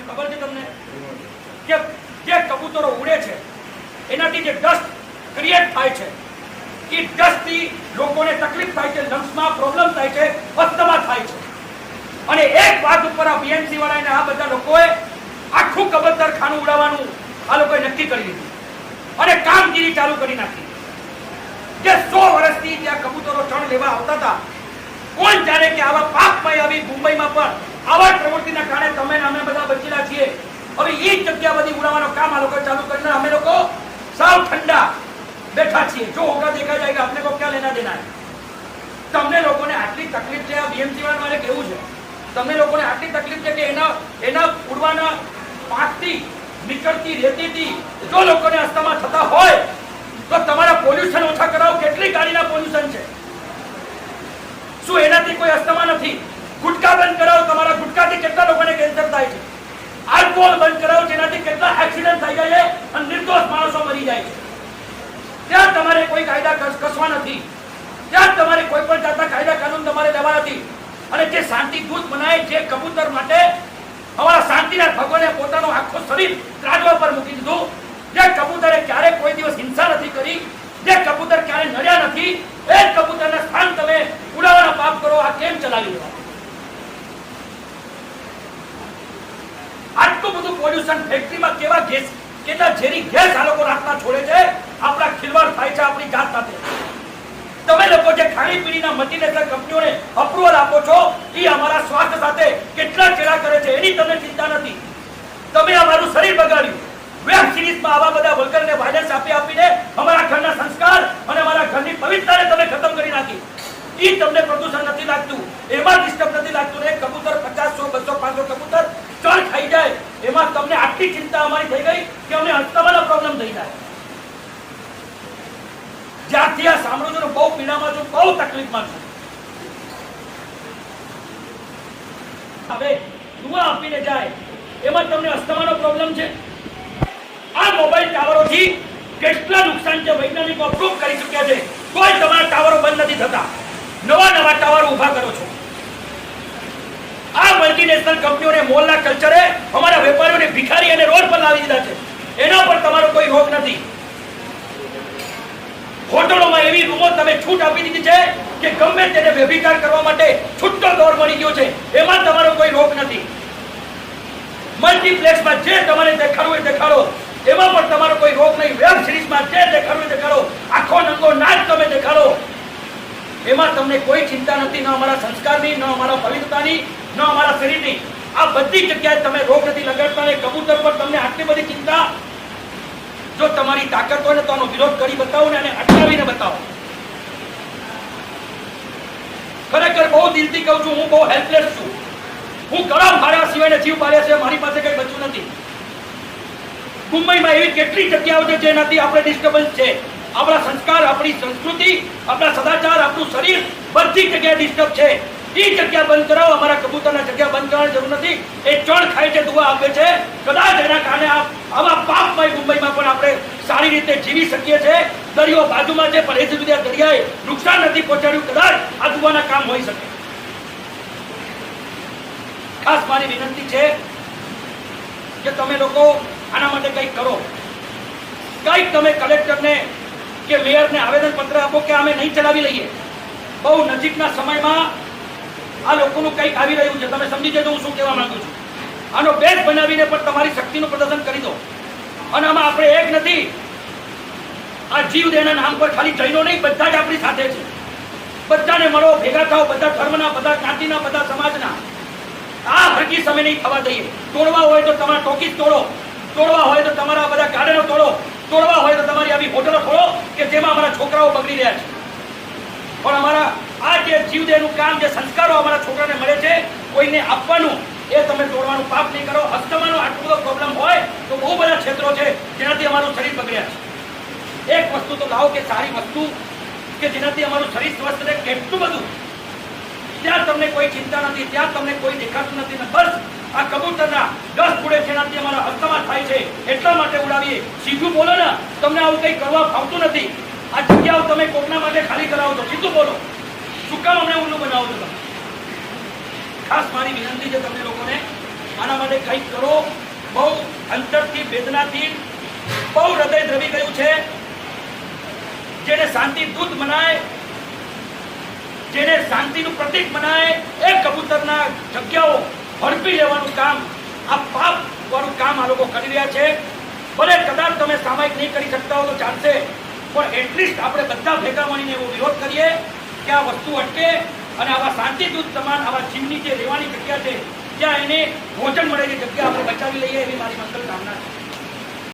નાખ્યું ખબર છે તમને? કે જે કબૂતરો ઉડે છે, એનાથી જે ડસ્ટ ક્રિએટ થાય છે, એ ડસ્ટથી લોકોને તકલીફ થાય છે લંગ્સમાં પ્રોબ્લેમ થાય છે અસ્થમા થાય છે. અને એક વાત ઉપર આ બીએમસી વાળાને આ બધા લોકોએ આખું કબૂતર ખાનું ઉડાવવાનું આ લોકોએ નક્કી કરી લીધું. અને કામગીરી ચાલુ કરી નાખી. જે સો વર્ષથી ત્યાં કબૂતરો ચણ લેવા આવતા હતા, કોણ જાણે કે આવા પાપમય આવી મુંબઈમાં પણ આવા પ્રવૃત્તિના કારણે તમે અમે બધા બચેલા છીએ. હવે એ જગ્યા બધી ઉડાવવાનો કામ આ લોકો ચાલુ કરીને અમે લોકો સાવ ઠંડા બેઠા છીએ. જો ઓગળા દેખાઈ જાય કે આપણે કોઈ ક્યાં લેના દેના તમને લોકોને આટલી તકલીફ છે, આ બીએમસી વાળા મારે કેવું છે. તમને લોકોને આટલી તકલીફ છે કે એના એના ઉડવાના પાકથી નીકળતી રેતીથી જો લોકોને અસ્થમા થતા હોય, તો તમારા પોલ્યુશન ઓછા કરાવો કેટલી ગાડીના પોલ્યુશન છે શું એનાથી કોઈ અસ્થમા નથી ગુટકા બંધ કરાવો ગુટકાથી કેટલા લોકોને કેન્સર થાય છે? આલ્કોહોલ બંધ કરાવો જેનાથી કેટલા એક્સિડન્ટ થઈ જાય છે? અને નિર્દોષ માણસો મરી જાય છે. ત્યાં તમારે કોઈ કાયદા કસવા નથી. ત્યાં તમારે કોઈ પણ જાતના કાયદા કાનૂન તમારે લેવા નથી. અને જે શાંતિ દૂત બનાય જે કબૂતર માટે અમારા શાંતિના ભગવાને પોતાનું આખું શરીર ત્રાજવા પર મૂકી દીધું. જે કબૂતરે ક્યારે કોઈ દિવસ હિંસા નથી કરી, જે કબૂતર ક્યારે નડ્યા નથી, એ કબૂતરને સ્થાન તમે ઉડાવવાના પાપ કરો, આ કેમ ચલાવી દેવા આટલું બધું પોલ્યુશન ફેક્ટરીમાં કેવા ગેસ કેટલા ઝેરી ગેસ આ લોકો રાતના છોડે છે, આપણા ખિલવાડ થાય છે આપણી જાત સાથે. તમે લોકો જે ખાણીપીણીના મલ્ટીનેશનલ કંપનીઓને અપ્રુવલ આપો છો એ અમારા સ્વાસ્થ્ય સાથે કેટલા ચેડા કરે છે એની તમને ચિંતા નથી. તમે અમારું શરીર બગાડ્યું. વેબ સિરીઝમાં આવા બધા વગરને વાયલન્સ આપી આપીને અમારા ઘરના સંસ્કાર અને અમારા ઘરની પવિત્રતાને તમે ખતમ કરી નાખી. ઈ તમને પ્રદૂષણ નથી લાગતું, એમાં ડિસ્ટર્બ નથી લાગતું. ને કબૂતર પચાસ સો બસો, પાંચસો કબૂતર ચણ ખાઈ જાય. એમાં તમને આટલી ચિંતા અમારી થઈ ગઈ કે અમને અસ્થમાનો પ્રોબ્લેમ થઈ જાય. જ્યારથી આ સાંભળું છું બહુ પીડામાં છું, બહુ તકલીફમાં છું. હવે દુઆ આપીને જાય. એમાં તમને અસ્થમાનો પ્રોબ્લેમ છે. આ મોબાઈલ ટાવરોથી કેટલા નુકસાન છે વૈજ્ઞાનિકો પ્રૂફ કરી ચૂક્યા છે. કોઈ તમારા ટાવરો બંધ નથી થતા. નવા નવા ટાવર ઊભા કરો છો. આ મલ્ટીનેશનલ કંપનીઓને મોલના કલ્ચરે અમારા વેપારીઓને ભિખારી અને રોડ પર લાવી દીધા છે. એના પર તમારો કોઈ રોક નથી. હોટલોમાં એવી રૂમો તમે છૂટ આપી દીધી છે કે ગમે તેને વ્યભિચાર કરવા માટે છૂટો દોર મળી ગયો છે. એમાં તમારો કોઈ રોક નથી. મલ્ટીપ્લેક્સમાં જે તમારે દેખાડવું એ દેખાડો એમાં પણ તમારો કોઈ રોગ નહીં વેબ સિરીઝમાં જે દેખાડવું એ દેખાડો આખો નંગો નાચ તમે દેખાડો એમાં તમને નથી, ન અમારા સંસ્કારની, ન અમારા પવિત્રતાની, ન અમારા શરીરની. આ બધી જગ્યાએ તમે રોગ નથી લગાડતા અને કબૂતર પર તમને આટલી બધી ચિંતા. જો તમારી તાકાત હોય ને તો આનો વિરોધ કરી બતાવો ને અને અટકાવીને બતાવો. ખરેખર બહુ દિલથી કહું છું, હું બહુ હેલ્પલેસ છું. હું કરામ હાર્યા સિવાય જીવ પાડ્યા છે મારી પાસે કઈ બચ્યું નથી. મુંબઈમાં એવી કેટલી જગ્યાઓ છે જેનાથી આપણે ડિસ્ટર્બન્સ છે? આપણા સંસ્કાર, આપણી સંસ્કૃતિ, આપણા સદાચાર, આપણું શરીર બધી જગ્યાએ ડિસ્ટર્બ છે. એ જગ્યા બંધ કરાવો, અમારા કબૂતરના જગ્યા બંધ કરવાની જરૂર નથી. એ ચણ ખાય છે દુવા આપે છે. કદાચ એના કારણે આવા પાપમય મુંબઈમાં પણ આપણે સારી રીતે જીવી શકીએ છીએ દરિયો બાજુમાં છે, પણ એ સુધી દરિયાએ નુકસાન નથી પહોંચાડ્યું. કદાચ આ દુવાના કામ હોઈ શકે. ખાસ મારી વિનંતી છે કે તમે લોકો આના માટે કંઈક કરો. કંઈક તમે કલેક્ટરને કે મેયરને આવેદન પત્ર આપો કે અમે નહીં ચલાવી લઈએ. બહુ નજીકના સમયમાં આ લોકોનું કંઈક આવી રહ્યું છે. તમે સમજી જજો, હું શું કહેવા માંગુ છું. આનો બેઝ બનાવીને પણ તમારી શક્તિનું પ્રદર્શન કરી દો. અને આમાં આપણે એક નથી. આ જીવદેના નામ પર ખાલી જૈનો નહીં, બધા જ આપણી સાથે છે. બધાને મળો, ભેગા થાઓ, બધા ધર્મના, બધા જ્ઞાતિના, બધા સમાજના. આ ભરકી સમય નહીં થવા દઈએ. તોડવા હોય તો તમારા ટોકીસ તોડો. તોડવા હોય તો તમારા બધા ગાર્ડનો તોડો. તોડવા હોય તો તમારી આવી હોટલો તોડો કે જેમાં અમારા છોકરાઓ બગડી રહ્યા છે. પણ અમારા આ જે જીવદેહનું કામ, જે સંસ્કારો અમારા છોકરાને મળે છે, કોઈને આપવાનું, એ તમે તોડવાનું પાપ નહીં કરો. અસ્થમાનો આટલો બધો પ્રોબ્લેમ હોય તો બહુ બધા ક્ષેત્રો છે જેનાથી અમારું શરીર બગડ્યા છે. એક વસ્તુ તો લાવો કે સારી વસ્તુ કે જેનાથી અમારું શરીર સ્વસ્થ રહે કેટલું બધું. ત્યાં તમને કોઈ ચિંતા નથી, ત્યાં તમને કોઈ દેખાતું નથી. બસ આ કબૂતરના દસ કુડે છે એનાથી અમારા અસ્થમા થાય છે એટલા માટે ઉડાવીએ. સીધું બોલો ને, તમને આવું કંઈ કરવા ફાવતું નથી. જગ્યાઓ તમે કોકના માટે ખાલી કરાવો છો સીધું બોલો. શું કામ અમને ઊંડું બનાવો છો તમે? ખાસ મારી વિનંતી છે તમને લોકોને, આના માટે કંઈક કરો. બહુ અંતરથી, વેદનાથી, બહુ હૃદય દ્રવી ગયું છે. જેને શાંતિ દૂત મનાય, જેને શાંતિનું પ્રતીક મનાય, એ કબૂતરના જગ્યાઓ ભરપી લેવાનું કામ, આ પાપ વાળું કામ આ લોકો કરી રહ્યા છે. ભલે કદાચ તમે સામાયિક નહીં કરી શકતા હો તો ચાલશે. પણ એટલીસ્ટ આપણે બધા ભેગા મળીને એવો વિરોધ કરીએ કે આ વસ્તુ અટકે અને આવા શાંતિદૂત સમાન આવા જીવની જે રહેવાની જગ્યા છે, ત્યાં એને ભોજન મળે એ જગ્યા આપણે બચાવી લઈએ એવી મારી મંગલ કામના છે.